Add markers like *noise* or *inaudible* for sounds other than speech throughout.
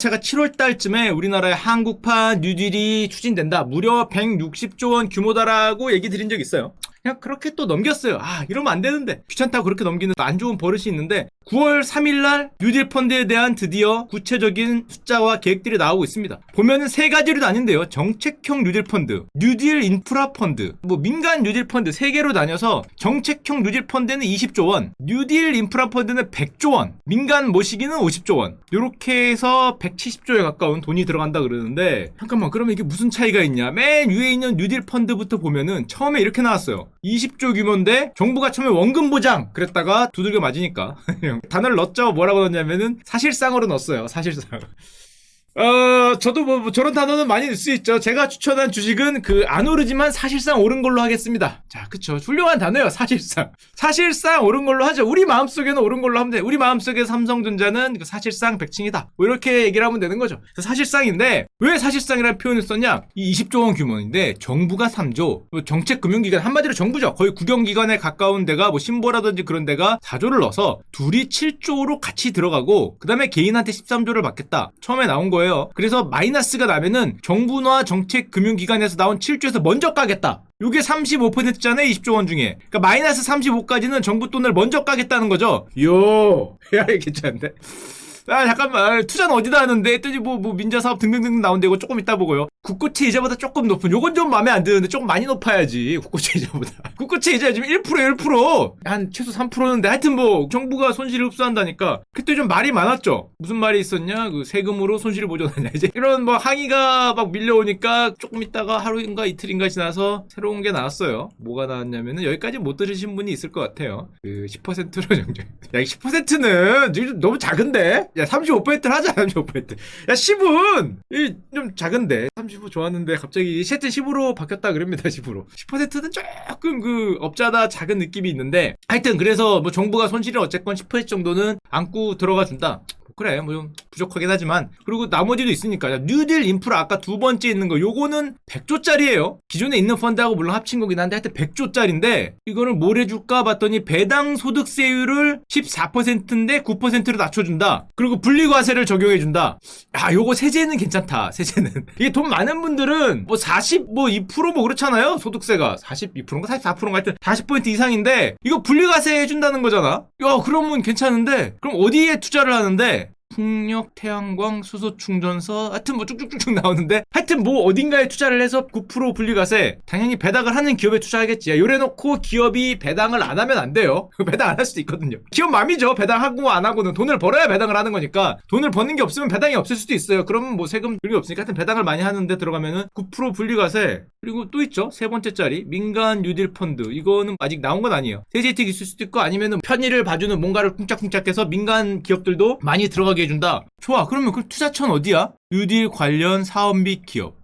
제가 7월 달쯤에 우리나라의 한국판 뉴딜이 추진된다. 무려 160조 원 규모다라고 얘기 드린 적 있어요. 그냥 그렇게 또 넘겼어요. 아, 이러면 안 되는데. 귀찮다고 그렇게 넘기는 안 좋은 버릇이 있는데 9월 3일 날 뉴딜 펀드에 대한 드디어 구체적인 숫자와 계획들이 나오고 있습니다. 보면은 세 가지로 나뉜대요. 정책형 뉴딜 펀드, 뉴딜 인프라 펀드, 뭐 민간 뉴딜 펀드 세 개로 나뉘어서 정책형 뉴딜 펀드는 20조 원, 뉴딜 인프라 펀드는 100조 원, 민간 모시기는 50조 원. 요렇게 해서 170조에 가까운 돈이 들어간다 그러는데 잠깐만 그러면 이게 무슨 차이가 있냐? 맨 위에 있는 뉴딜 펀드부터 보면은 처음에 이렇게 나왔어요. 20조 규모인데 정부가 처음에 원금 보장 그랬다가 두들겨 맞으니까 *laughs* 단어를 넣었죠. 뭐라고 넣었냐면은 사실상으로 넣었어요. 사실상. 어, 저도 뭐, 뭐 저런 단어는 많이 넣을 수 있죠. 제가 추천한 주식은 그 안 오르지만 사실상 오른 걸로 하겠습니다. 자, 그쵸. 훌륭한 단어예요. 사실상. 사실상 오른 걸로 하죠. 우리 마음속에는 오른 걸로 하면 돼. 우리 마음속에 삼성전자는 그 사실상 백칭이다. 뭐 이렇게 얘기를 하면 되는 거죠. 그래서 사실상인데 왜 사실상이라는 표현을 썼냐? 이 20조 원 규모인데 정부가 3조, 뭐 정책 금융기관 한마디로 정부죠. 거의 국영기관에 가까운 데가 뭐 신보라든지 그런 데가 4조를 넣어서 둘이 7조로 같이 들어가고 그다음에 개인한테 13조를 받겠다. 처음에 나온 거 예요. 그래서 마이너스가 나면은 정부나 정책 금융기관에서 나온 7조에서 먼저 까겠다. 요게 35%잖아요, 20조 원 중에. 그러니까 마이너스 35까지는 정부 돈을 먼저 까겠다는 거죠. 요, *laughs* 야, 괜찮은데? 아, 잠깐만. 투자는 어디다 하는데? 했더니 뭐, 뭐, 민자 사업 등등등 나온데 이거 조금 이따 보고요. 국고채 이자보다 조금 높은, 요건 좀 마음에 안 드는데 조금 많이 높아야지. 국고채 이자보다. 국고채 이자 지금 1%, 1%. 한 최소 3%인데 하여튼 뭐, 정부가 손실을 흡수한다니까. 그때 좀 말이 많았죠. 무슨 말이 있었냐? 그 세금으로 손실을 보존하냐. *laughs* 이제 이런 뭐 항의가 막 밀려오니까 조금 있다가 하루인가 이틀인가 지나서 새로운 게 나왔어요. 뭐가 나왔냐면은 여기까지 못 들으신 분이 있을 것 같아요. 그 10%로 정정. *laughs* 야, 10%는 너무 작은데? 야, 35%를 하자, 35%. 야, 10은! 이, 좀 작은데. 35 좋았는데, 갑자기 셋트 10으로 바뀌었다 그럽니다, 10으로. 10%는 조금 그, 업자다 작은 느낌이 있는데, 하여튼, 그래서 뭐 정부가 손실을 어쨌건 10% 정도는 안고 들어가 준다. 그래 뭐 좀 부족하긴 하지만. 그리고 나머지도 있으니까. 뉴딜 인프라 아까 두 번째 있는 거 요거는 100조짜리예요. 기존에 있는 펀드하고 물론 합친 거긴 한데 하여튼 100조짜리인데 이거를 뭘 해줄까 봤더니 배당 소득세율을 14%인데 9%로 낮춰준다. 그리고 분리과세를 적용해준다. 야 요거 세제는 괜찮다 세제는. *laughs* 이게 돈 많은 분들은 뭐 40, 뭐 2%뭐 그렇잖아요 소득세가. 42%인가 44%인가 하여튼 40% 이상인데 이거 분리과세 해준다는 거잖아. 야 그러면 괜찮은데? 그럼 어디에 투자를 하는데 풍력, 태양광, 수소 충전소, 하여튼 뭐 쭉쭉쭉쭉 나오는데, 하여튼 뭐 어딘가에 투자를 해서 9% 분리가세, 당연히 배당을 하는 기업에 투자하겠지. 야, 요래 놓고 기업이 배당을 안 하면 안 돼요. 배당 안 할 수도 있거든요. 기업 맘이죠. 배당하고 안 하고는 돈을 벌어야 배당을 하는 거니까, 돈을 버는 게 없으면 배당이 없을 수도 있어요. 그러면 뭐 세금 그게 없으니까 하여튼 배당을 많이 하는데 들어가면은 9% 분리가세, 그리고 또 있죠. 세 번째 짜리, 민간 뉴딜 펀드. 이거는 아직 나온 건 아니에요. 세제 혜택이 있을 수도 있고, 아니면은 편의를 봐주는 뭔가를 쿵짝쿵짝해서 민간 기업들도 많이 들어가게 해 준다. 좋아. 그러면 그 투자처는 어디야? 뉴딜 관련 사업 및 기업.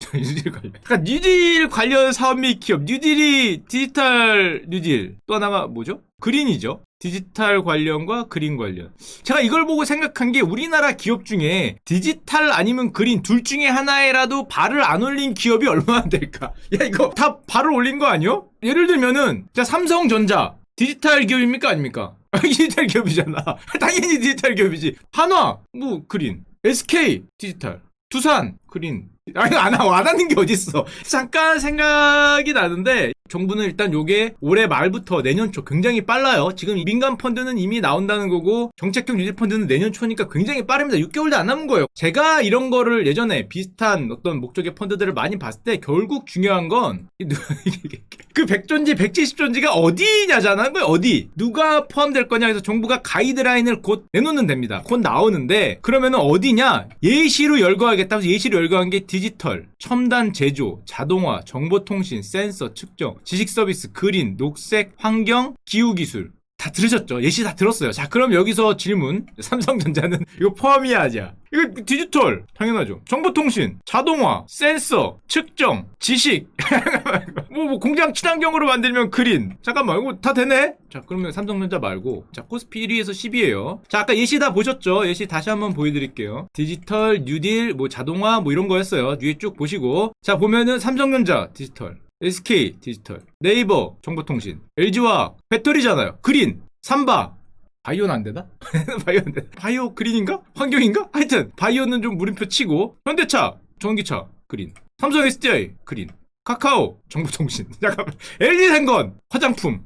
*laughs* 뉴딜 관련. 그러니까 뉴딜 관련 사업 및 기업. 뉴딜이 디지털 뉴딜. 또 하나가 뭐죠? 그린이죠. 디지털 관련과 그린 관련. 제가 이걸 보고 생각한 게 우리나라 기업 중에 디지털 아니면 그린 둘 중에 하나에라도 발을 안 올린 기업이 *laughs* 얼마나 될까? 야, 이거 다 발을 올린 거 아니요? 예를 들면은, 자, 삼성전자. 디지털 기업입니까? 아닙니까? *laughs* 디지털 기업이잖아. *laughs* 당연히 디지털 기업이지. 한화, 뭐, 그린. SK, 디지털. 두산, 그린. 아니, 안, 와닿는 게 어딨어. 잠깐 생각이 나는데, 정부는 일단 요게 올해 말부터 내년 초 굉장히 빨라요. 지금 민간 펀드는 이미 나온다는 거고, 정책형 유지 펀드는 내년 초니까 굉장히 빠릅니다. 6개월도 안 남은 거예요. 제가 이런 거를 예전에 비슷한 어떤 목적의 펀드들을 많이 봤을 때, 결국 중요한 건, *laughs* 그 100조인지 170조인지가 어디냐잖아. 그 어디? 누가 포함될 거냐 해서 정부가 가이드라인을 곧 내놓는 됩니다. 곧 나오는데 그러면은 어디냐? 예시로 열거하겠다. 고 예시로 열거한 게 디지털, 첨단 제조, 자동화, 정보통신, 센서, 측정, 지식 서비스, 그린, 녹색, 환경, 기후 기술. 다 들으셨죠? 예시 다 들었어요. 자, 그럼 여기서 질문. *laughs* 삼성전자는 이거 포함이야, 아니야? 이거 디지털. 당연하죠. 정보통신, 자동화, 센서, 측정, 지식. *laughs* 뭐, 뭐, 공장 친환경으로 만들면 그린. 잠깐만, 이거 다 되네? 자, 그러면 삼성전자 말고. 자, 코스피 1위에서 10위에요. 자, 아까 예시 다 보셨죠? 예시 다시 한번 보여드릴게요. 디지털, 뉴딜, 뭐, 자동화, 뭐, 이런 거였어요. 뒤에 쭉 보시고. 자, 보면은 삼성전자, 디지털. SK 디지털, 네이버 정보통신, LG화학, 배터리잖아요. 그린, 삼바, 바이오는 안 되나? *laughs* 바이오 안 돼. 바이오 그린인가? 환경인가? 하여튼 바이오는 좀 물음표 치고 현대차, 전기차 그린, 삼성 SDI 그린, 카카오 정보통신. *laughs* 잠깐만. LG생건 화장품.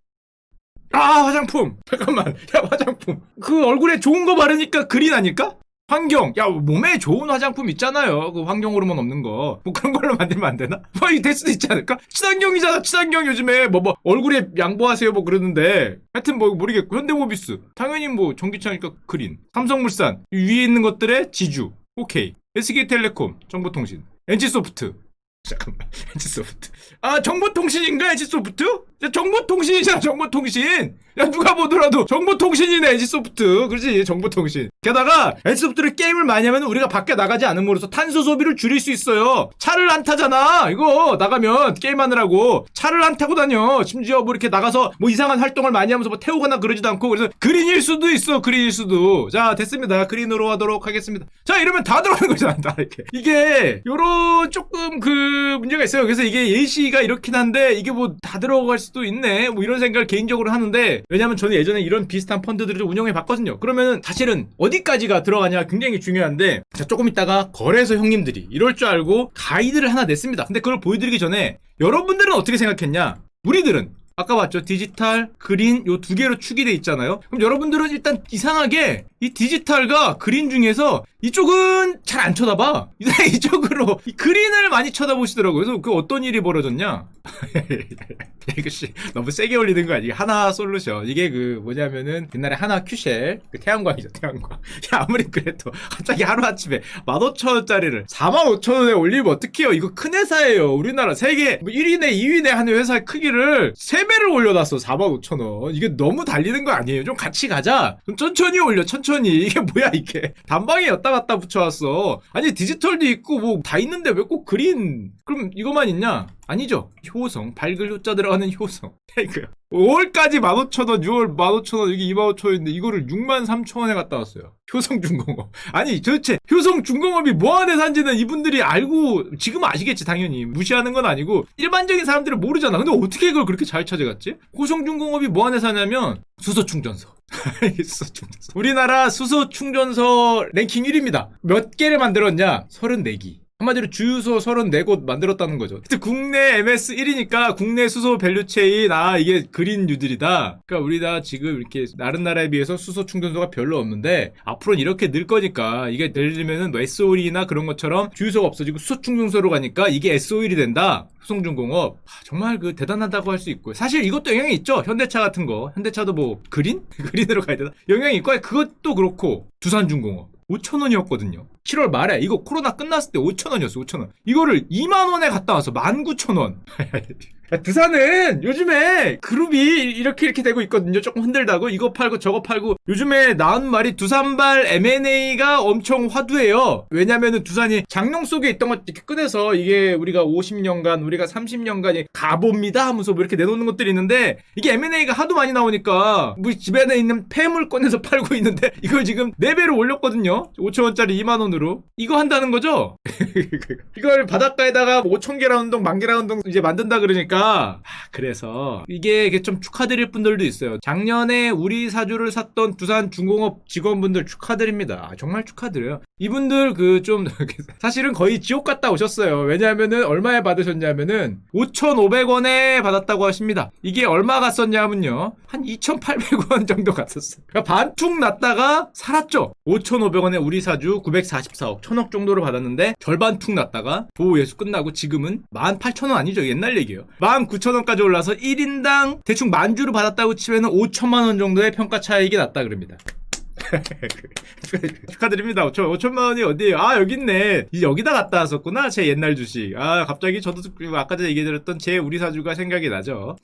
아 화장품. 잠깐만. 야 화장품. 그 얼굴에 좋은 거 바르니까 그린 아닐까? 환경. 야 몸에 좋은 화장품 있잖아요. 그 환경 호르몬 없는 거. 뭐 그런 걸로 만들면 안 되나? 뭐 이게 될 수도 있지 않을까? 친환경이잖아 친환경. 요즘에 뭐 뭐 얼굴에 양보하세요. 뭐 그러는데. 하여튼 뭐 모르겠고. 현대모비스. 당연히 뭐 전기차니까 그린. 삼성물산. 이 위에 있는 것들의 지주. 오케이. SK텔레콤. 정보통신. NC소프트 잠깐만 *laughs* NC소프트 아 정보통신인가 NC소프트? 야, 정보통신이잖아 정보통신. 야 누가 보더라도 정보통신이네 NC소프트. 그렇지? 정보통신. 게다가 NC소프트를 게임을 많이 하면 우리가 밖에 나가지 않음으로써 탄소 소비를 줄일 수 있어요. 차를 안 타잖아 이거. 나가면 게임하느라고. 차를 안 타고 다녀. 심지어 뭐 이렇게 나가서 뭐 이상한 활동을 많이 하면서 뭐 태우거나 그러지도 않고 그래서 그린일 수도 있어 그린일 수도. 자 됐습니다. 그린으로 하도록 하겠습니다. 자 이러면 다 들어가는 거잖아 다 이렇게. 이게 요런 조금 그 문제가 있어요. 그래서 이게 예시가 이렇긴 한데 이게 뭐 다 들어갈 수도 있네. 뭐 이런 생각을 개인적으로 하는데 왜냐면 저는 예전에 이런 비슷한 펀드들을 좀 운영해 봤거든요. 그러면은 사실은 어디까지가 들어가냐 굉장히 중요한데 자 조금 있다가 거래소 형님들이 이럴 줄 알고 가이드를 하나 냈습니다. 근데 그걸 보여드리기 전에 여러분들은 어떻게 생각했냐? 우리들은 아까 봤죠? 디지털 그린 요 두 개로 축이 돼 있잖아요. 그럼 여러분들은 일단 이상하게 이 디지털과 그린 중에서 이쪽은 잘 안 쳐다봐. *laughs* 이쪽으로 이 그린을 많이 쳐다보시더라고요. 그래서 그 어떤 일이 벌어졌냐? *laughs* 이것이 너무 세게 올리는 거 아니에요? 하나 솔루션. 이게 그 뭐냐면은 옛날에 하나 큐쉘 그 태양광이죠 태양광. *laughs* 야 아무리 그래도 갑자기 하루아침에 15,000원짜리를 45,000원에 올리면 어떡해요? 이거 큰 회사예요. 우리나라 세계 뭐 1위네 2위네 하는 회사의 크기를 3배를 올려놨어 45,000원. 이게 너무 달리는 거 아니에요? 좀 같이 가자. 좀 천천히 올려 천천히. 이게 뭐야 이게? 단방에 였다 갔다 붙여왔어. 아니 디지털도 있고 뭐 다 있는데 왜 꼭 그린? 그럼 이거만 있냐 아니죠. 효성, 밝을 효자 들어가는 효성. 이거요. 5월까지 15,000원, 6월 15,000원, 여기 25,000원인데 이거를 63,000원에 갔다 왔어요. 효성 중공업. 아니 도대체 효성 중공업이 뭐하는 산지는 이분들이 알고 지금 아시겠지 당연히. 무시하는 건 아니고 일반적인 사람들은 모르잖아. 근데 어떻게 이걸 그렇게 잘 찾아갔지? 효성 중공업이 뭐하는 사냐면 수소 충전소. *laughs* 수소 충전소. 우리나라 수소 충전소 랭킹 1위입니다. 몇 개를 만들었냐? 34기. 한마디로 주유소 34곳 만들었다는 거죠. 국내 MS 1위니까 국내 수소 밸류체인 아 이게 그린 뉴들이다. 그러니까 우리가 지금 이렇게 다른 나라에 비해서 수소 충전소가 별로 없는데 앞으로는 이렇게 늘 거니까 이게 예를 들면은 뭐 S-오일이나 그런 것처럼 주유소가 없어지고 수소 충전소로 가니까 이게 S-오일이 된다. 수송중공업 아, 정말 그 대단하다고 할 수 있고 사실 이것도 영향이 있죠. 현대차 같은 거 현대차도 뭐 그린 *laughs* 그린으로 가야 되나 영향이 있고 그것도 그렇고 두산중공업 5,000원이었거든요. 7월 말에 이거 코로나 끝났을 때 5,000원이었어. 5,000원. 이거를 2만 원에 갔다 와서 19,000원. 두산은 *laughs* 요즘에 그룹이 이렇게 이렇게 되고 있거든요. 조금 흔들다고 이거 팔고 저거 팔고 요즘에 나온 말이 두산발 M&A가 엄청 화두예요. 왜냐면은 두산이 장롱 속에 있던 것 이렇게 꺼내서 이게 우리가 50년간 우리가 30년간 가봅니다 하면서 뭐 이렇게 내놓는 것들이 있는데 이게 M&A가 하도 많이 나오니까 우리 집에 있는 폐물 꺼내서 *laughs* 팔고 있는데 이걸 지금 4배로 올렸거든요. 5천원짜리 2만원으로. 이거 한다는 거죠? *laughs* 이걸 바닷가에다가 5천 개 라 운동, 만 개 라 운동 이제 만든다 그러니까 아, 그래서 이게 이게 좀 축하드릴 분들도 있어요. 작년에 우리 사주를 샀던 두산 중공업 직원분들 축하드립니다. 아, 정말 축하드려요. 이분들 그 좀 *laughs* 사실은 거의 지옥 갔다 오셨어요. 왜냐하면은 얼마에 받으셨냐면은 5,500원에 받았다고 하십니다. 이게 얼마 갔었냐면요. 한 2,800원 *laughs* 정도 갔었어요. 그러니까 반툭 났다가 살았죠. 5,500원에 우리 사주 944억, 1,000억 정도를 받았는데 절반 툭 났다가 보호 예수 끝나고 지금은 18,000원 아니죠. 옛날 얘기예요. 19,000원까지 올라서 1인당 대충 만주를 받았다고 치면은 5천만 원 정도의 평가 차익이 났다 그럽니다. *laughs* 축하드립니다. 5천, 5천만 원이 어디에요? 아, 여기 있네. 이 여기다 갖다 왔었구나. 제 옛날 주식. 아, 갑자기 저도 아까 전에 얘기해드렸던 제 우리 사주가 생각이 나죠.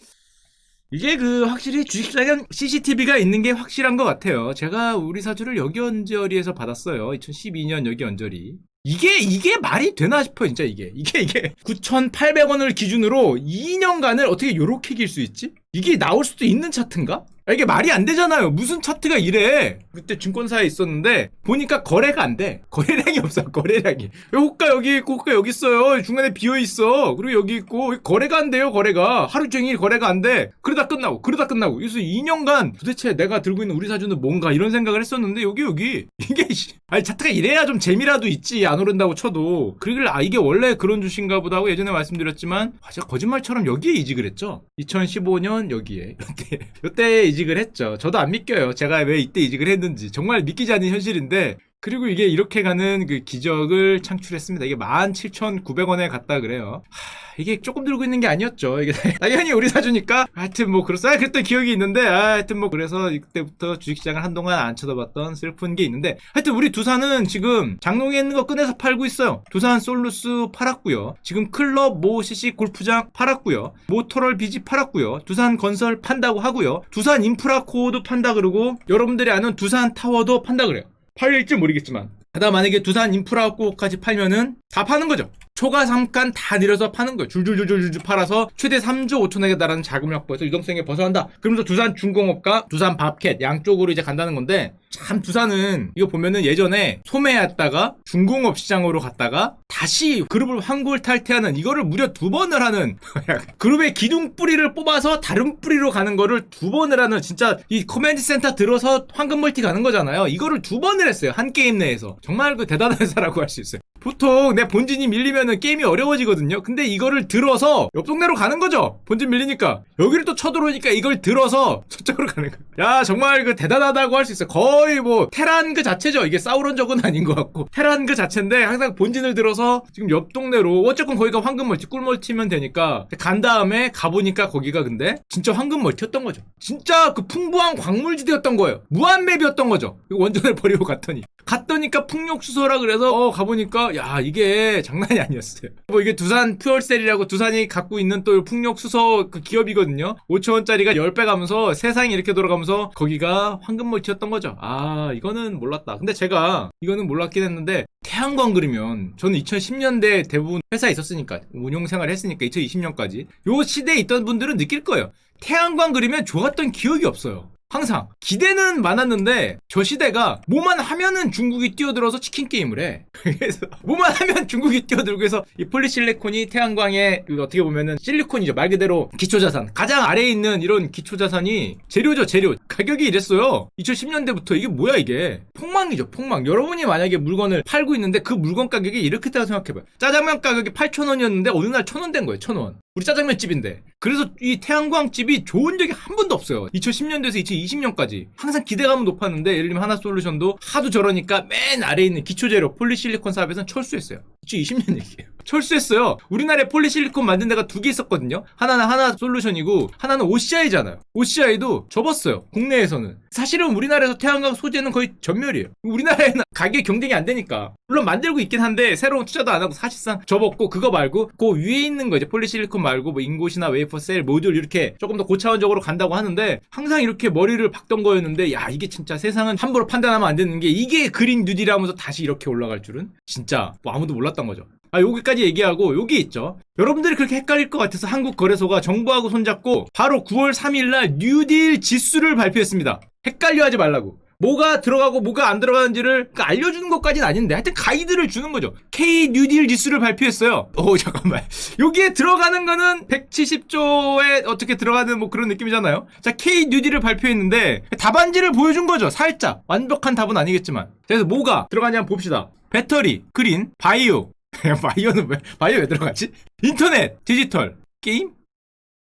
이게 그 확실히 주식시장엔 CCTV가 있는 게 확실한 것 같아요. 제가 우리 사주를 여기 언저리에서 받았어요. 2012년 여기 언저리. 이게 이게 말이 되나 싶어 진짜 이게 이게 이게 9,800원을 기준으로 2년간을 어떻게 요렇게 길 수 있지? 이게 나올 수도 있는 차트인가? 아, 이게 말이 안 되잖아요. 무슨 차트가 이래? 그때 증권사에 있었는데 보니까 거래가 안 돼. 거래량이 없어. 거래량이. 왜 호가 여기 있고 호가 여기 있어요. 중간에 비어 있어. 그리고 여기 있고 거래가 안 돼요. 거래가 하루 종일 거래가 안 돼. 그러다 끝나고 그러다 끝나고. 그래서 2년간 도대체 내가 들고 있는 우리 사주는 뭔가 이런 생각을 했었는데 여기 여기 이게 씨, 아니 차트가 이래야 좀 재미라도 있지 안 오른다고 쳐도 그러길 아 이게 원래 그런 주신가 보다 하고 예전에 말씀드렸지만 아, 제가 거짓말처럼 여기에 이직을 했죠 2015년 여기에 *laughs* 이때 이때 이직 을 했죠. 저도 안 믿겨요. 제가 왜 이때 이직을 했는지. 정말 믿기지 않는 현실인데 그리고 이게 이렇게 가는 그 기적을 창출했습니다. 이게 17,900원에 갔다 그래요. 하, 이게 조금 들고 있는 게 아니었죠. 이게 *laughs* 당연히 우리 사주니까 하여튼 뭐 그렇다 그랬던 기억이 있는데 아, 하여튼 뭐 그래서 이때부터 주식시장을 한동안 안 쳐다봤던 슬픈 게 있는데 하여튼 우리 두산은 지금 장롱에 있는 거 꺼내서 팔고 있어요. 두산 솔루스 팔았고요. 지금 클럽 모 CC 골프장 팔았고요. 모토럴 비지 팔았고요. 두산 건설 판다고 하고요. 두산 인프라코어도 판다 그러고 여러분들이 아는 두산 타워도 판다 그래요. 팔릴지 모르겠지만 하다 만약에 두산 인프라코까지 팔면은 다 파는 거죠. 초과 삼간 다 내려서 파는 거예요. 줄줄줄줄줄 팔아서 최대 3조 5천억에 달하는 자금을 확보해서 유동성에 벗어난다. 그러면서 두산 중공업과 두산 밥캣 양쪽으로 이제 간다는 건데 참 두산은 이거 보면은 예전에 소매였다가 중공업 시장으로 갔다가 다시 그룹을 환골 탈퇴하는 이거를 무려 두 번을 하는 *laughs* 그룹의 기둥 뿌리를 뽑아서 다른 뿌리로 가는 거를 두 번을 하는 진짜 이 커맨드 센터 들어서 황금 멀티 가는 거잖아요. 이거를 두 번을 했어요. 한 게임 내에서. 정말 그 대단한 *laughs* 사라고 할 수 있어요. 보통 내 본진이 밀리면은 게임이 어려워지거든요. 근데 이거를 들어서 옆 동네로 가는 거죠. 본진 밀리니까. 여기를 또 쳐들어오니까 이걸 들어서 저쪽으로 가는 거예요. 야, 정말 그 대단하다고 할 수 있어요. 거의 뭐 테란 그 자체죠. 이게 싸우런 적은 *laughs* 아닌 것 같고. 테란 그 자체인데 항상 본진을 들어서 지금 옆 동네로 어쨌건 거기가 황금 멀티, 꿀 멀티면 되니까 간 다음에 가보니까 거기가 근데 진짜 황금 멀티였던 거죠. 진짜 그 풍부한 광물지대였던 거예요. 무한맵이었던 거죠. 원전을 *laughs* 버리고 갔더니. 갔더니까 풍력수소라 그래서 어 가보니까 야 이게 장난이 아니었어요. 뭐 이게 두산 퓨얼셀이라고 두산이 갖고 있는 또 풍력수소 그 기업이거든요. 5천 원짜리가 10배 가면서 세상이 이렇게 돌아가면서 거기가 황금 멀티였던 거죠. 아 이거는 몰랐다. 근데 제가 이거는 몰랐긴 했는데 태양광 그리면 저는 2010년대 대부분 회사에 있었으니까 운용 생활을 했으니까 2020년까지 요 시대에 있던 분들은 느낄 거예요. 태양광 그리면 좋았던 기억이 없어요. 항상 기대는 많았는데 저 시대가 뭐만 하면은 중국이 뛰어들어서 치킨 게임을 해. *laughs* 그래서 뭐만 하면 중국이 뛰어들고 해서 이 폴리실리콘이 태양광의 그 어떻게 보면은 실리콘이죠 말 그대로 기초자산 가장 아래에 있는 이런 기초자산이 재료죠 재료 가격이 이랬어요. 2010년대부터 이게 뭐야 이게 폭망이죠 폭망. 여러분이 만약에 물건을 팔고 있는데 그 물건 가격이 이렇게 됐다고 생각해봐요. 짜장면 가격이 8,000원이었는데 어느 날 1,000원 된 거예요 1,000원. 우리 짜장면 집인데. 그래서 이 태양광 집이 좋은 적이 한 번도 없어요. 2010년도에서 2020년까지. 항상 기대감은 높았는데 예를 들면 하나솔루션도 하도 저러니까 맨 아래에 있는 기초재료 폴리실리콘 사업에서는 철수했어요 2020년 얘기예요. 철수했어요. 우리나라에 폴리실리콘 만든 데가 두 개 있었거든요. 하나는 하나 솔루션이고 하나는 OCI잖아요. OCI도 접었어요 국내에서는. 사실은 우리나라에서 태양광 소재는 거의 전멸이에요. 우리나라에는 *laughs* 가격 경쟁이 안 되니까. 물론 만들고 있긴 한데 새로운 투자도 안 하고 사실상 접었고 그거 말고 그 위에 있는 거 이제 폴리실리콘 말고 뭐 인곳이나 웨이퍼 셀 모듈 이렇게 조금 더 고차원적으로 간다고 하는데 항상 이렇게 머리를 박던 거였는데 야 이게 진짜 세상은 함부로 판단하면 안 되는 게 이게 그린 뉴딜하면서 다시 이렇게 올라갈 줄은 진짜 뭐 아무도 몰랐 던 거죠. 아, 여기까지 얘기하고, 여기 있죠. 여러분들이 그렇게 헷갈릴 것 같아서 한국 거래소가 정부하고 손잡고, 바로 9월 3일 날 뉴딜 지수를 발표했습니다. 헷갈려 하지 말라고. 뭐가 들어가고 뭐가 안 들어가는지를 그 알려주는 것까지는 아닌데 하여튼 가이드를 주는 거죠. K 뉴딜 지수를 발표했어요. 오 *laughs* 잠깐만 여기에 들어가는 거는 170조에 어떻게 들어가는 뭐 그런 느낌이잖아요. 자 K 뉴딜을 발표했는데 답안지를 보여준 거죠. 살짝 완벽한 답은 아니겠지만 그래서 뭐가 들어가냐 한번 봅시다. 배터리, 그린, 바이오. *laughs* 바이오는 왜 바이오 왜 들어가지? 인터넷, 디지털, 게임,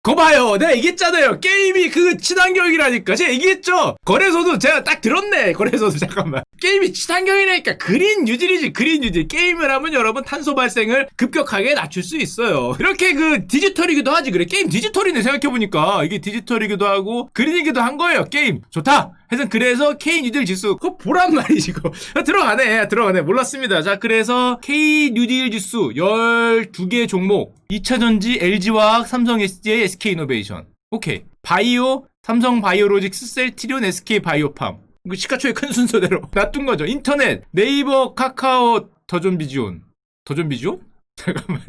거 봐요. 내가 얘기했잖아요. 게임이 그 친환경이라니까. 제가 얘기했죠. 거래소도 제가 딱 들었네. 거래소도 *laughs* 잠깐만. 게임이 친환경이라니까. 그린 뉴딜이지. 그린 뉴딜. 게임을 하면 여러분 탄소 발생을 급격하게 낮출 수 있어요. 이렇게 그 디지털이기도 하지. 그래. 게임 디지털이네. 생각해보니까. 이게 디지털이기도 하고 그린이기도 한 거예요. 게임. 좋다. 하여튼 그래서 K 뉴딜 지수 그거 보란 말이지 고 들어가네. 들어가네. 몰랐습니다. 자 그래서 K 뉴딜 지수 12개 종목. 2차전지 LG화학 삼성 SDI SK이노베이션. 오케이. 바이오 삼성 바이오로직스 셀트리온 SK 바이오팜. 그 시가초의 큰 순서대로 *laughs* 놔둔 거죠. 인터넷 네이버 카카오 더존 비지온. 더존 비지온? *laughs* 잠깐만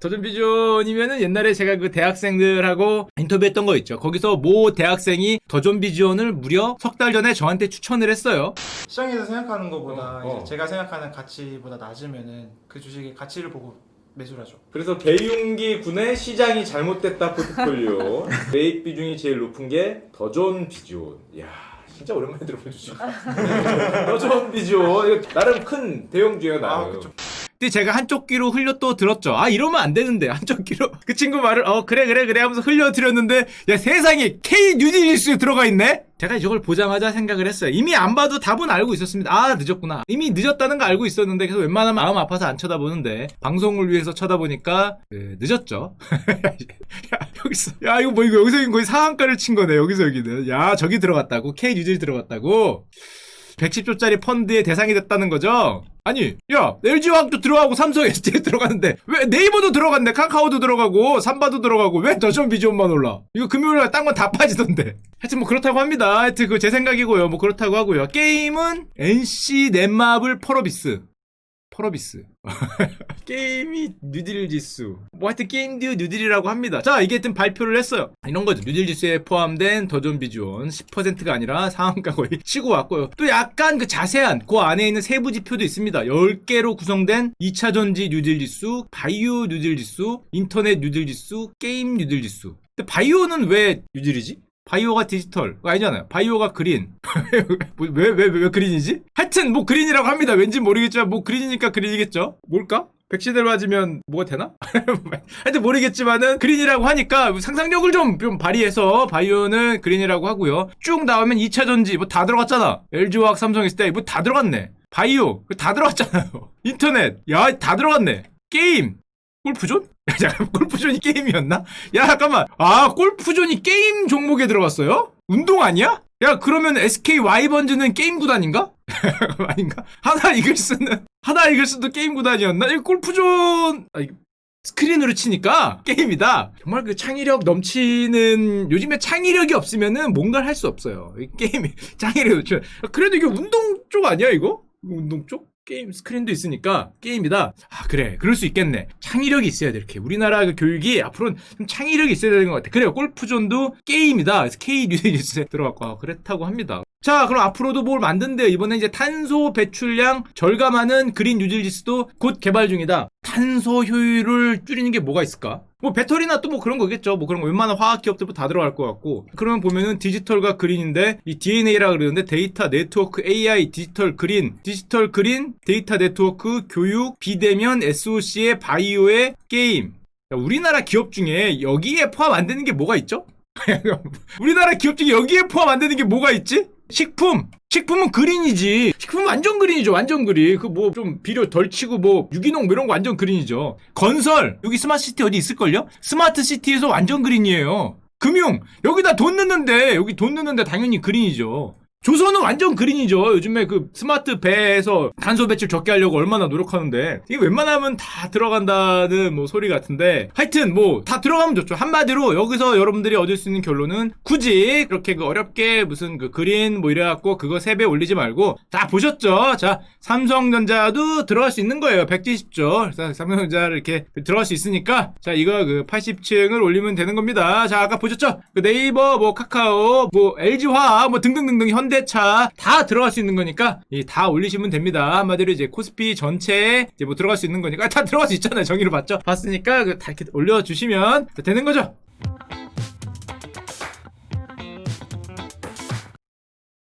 도전 비전이면은 옛날에 제가 그 대학생들하고 인터뷰했던 거 있죠. 거기서 모 대학생이 도전 비전을 무려 석 달 전에 저한테 추천을 했어요. 시장에서 생각하는 것보다 어, 어. 이제 제가 생각하는 가치보다 낮으면은 그 주식의 가치를 보고 매수를 하죠. 그래서 배윤기 군의 시장이 잘못됐다 포트폴리오 *laughs* 매입 비중이 제일 높은 게 더존 비주온. 이야 진짜 오랜만에 들어본 주식. *laughs* 더존 비주온 이거 나름 큰 대형주예요 나름. 아, 그쵸. 근데 제가 한쪽 귀로 흘려 또 들었죠. 아 이러면 안 되는데 한쪽 귀로 *laughs* 그 친구 말을 어 그래 그래 그래 하면서 흘려 드렸는데 야 세상에 K 뉴딜리스에 들어가 있네. 제가 이걸 보자마자 생각을 했어요. 이미 안 봐도 답은 알고 있었습니다. 아 늦었구나. 이미 늦었다는 거 알고 있었는데 그래서 웬만하면 마음 아파서 안 쳐다보는데 방송을 위해서 쳐다보니까 그, 늦었죠. *laughs* 야 여기서 야 이거 뭐 이거 여기서 거의 상한가를 친 거네. 여기서 여기는 야 저기 들어갔다고 K 뉴딜 들어갔다고. 110조짜리 펀드의 대상이 됐다는 거죠? 아니, 야, LG화학도 들어가고 삼성 *laughs* SD에 들어가는데 왜 네이버도 들어갔네, 카카오도 들어가고 삼바도 들어가고 왜 더전 비전만 올라? 이거 금요일날 딴 건 다 빠지던데. *laughs* 하여튼 뭐 그렇다고 합니다. 하여튼 그 제 생각이고요. 뭐 그렇다고 하고요. 게임은 NC 넷마블 펄어비스. 펄어비스. *laughs* 게임이 뉴딜 지수. 뭐 하여튼 게임 듀 뉴딜이라고 합니다. 자, 이게 하여튼 발표를 했어요. 이런 거죠. 뉴딜 지수에 포함된 더존 비주온 10%가 아니라 상한가 거의 *laughs* 치고 왔고요. 또 약간 그 자세한 그 안에 있는 세부 지표도 있습니다. 10개로 구성된 2차 전지 뉴딜 지수, 바이오 뉴딜 지수, 인터넷 뉴딜 지수, 게임 뉴딜 지수. 근데 바이오는 왜 뉴딜이지? 바이오가 디지털 아니잖아요. 바이오가 그린. *laughs* 왜 왜 왜 그린이지? 하여튼 뭐 그린이라고 합니다. 왠지 모르겠지만 뭐 그린이니까 그린이겠죠. 뭘까? 백신을 맞으면 뭐가 되나? *laughs* 하여튼 모르겠지만은 그린이라고 하니까 상상력을 좀, 좀 발휘해서 바이오는 그린이라고 하고요. 쭉 나오면 2차 전지 뭐 다 들어갔잖아. LG화학 삼성 있을 때 뭐 다 들어갔네. 바이오 다 들어갔잖아요. *laughs* 인터넷 야 다 들어갔네. 게임 골프존? 야, *laughs* 잠깐 골프존이 게임이었나? 야 잠깐만 아 골프존이 게임 종목에 들어갔어요? 운동 아니야? 야 그러면 SK 와이번즈는 게임 구단인가? *laughs* 아닌가? 하나 이글스는 하나 이글스도 게임 구단이었나? 이 골프존 아, 스크린으로 치니까 게임이다. 정말 그 창의력 넘치는 요즘에 창의력이 없으면은 뭔가를 할 수 없어요. 이 게임이 *laughs* 창의력이 넘치. 그래도 이게 운동 쪽 아니야 이거? 운동 쪽? 게임 스크린도 있으니까 게임이다. 아 그래 그럴 수 있겠네. 창의력이 있어야 돼 이렇게 우리나라 그 교육이 앞으로는 좀 창의력이 있어야 되는 것 같아. 그래요 골프존도 게임이다. 그래서 K 뉴스에 *laughs* 들어갔고 아, 그렇다고 합니다. 자 그럼 앞으로도 뭘 만든대요. 이번에 이제 탄소 배출량 절감하는 그린 뉴질지스도 곧 개발 중이다. 탄소 효율을 줄이는 게 뭐가 있을까? 뭐 배터리나 또 뭐 그런 거겠죠. 뭐 그런 거 웬만한 화학 기업들도 다 들어갈 것 같고. 그러면 보면은 디지털과 그린인데 이 DNA라 그러는데 데이터 네트워크 AI 디지털 그린, 디지털 그린, 데이터 네트워크 교육, 비대면 SOC의 바이오의 게임. 야, 우리나라 기업 중에 여기에 포함 안 되는 게 뭐가 있죠? *laughs* 우리나라 기업 중에 여기에 포함 안 되는 게 뭐가 있지? 식품! 식품은 그린이지. 식품은 완전 그린이죠. 완전 그린. 그 뭐 좀 비료 덜 치고 뭐 유기농 뭐 이런 거 완전 그린이죠. 건설! 여기 스마트 시티 어디 있을걸요? 스마트 시티에서 완전 그린이에요. 금융! 여기다 돈 넣는데, 여기 돈 넣는데 당연히 그린이죠. 조선은 완전 그린이죠. 요즘에 그 스마트 배에서 탄소 배출 적게 하려고 얼마나 노력하는데 이게 웬만하면 다 들어간다는 뭐 소리 같은데 하여튼 뭐 다 들어가면 좋죠. 한마디로 여기서 여러분들이 얻을 수 있는 결론은 굳이 그렇게 그 어렵게 무슨 그 그린 뭐 이래갖고 그거 3배 올리지 말고 다 보셨죠? 자 삼성전자도 들어갈 수 있는 거예요. 170조. 그래서 삼성전자를 이렇게 들어갈 수 있으니까 자 이거 그 80층을 올리면 되는 겁니다. 자 아까 보셨죠? 그 네이버 뭐 카카오 뭐 LG화학 뭐 등등등등 현 대차 다 들어갈 수 있는 거니까 이다 올리시면 됩니다. 한마디로 이제 코스피 전체에 이제 뭐 들어갈 수 있는 거니까 다 들어갈 수 있잖아요. 정의를 봤죠? 봤으니까 그다 이렇게 올려주시면 되는 거죠.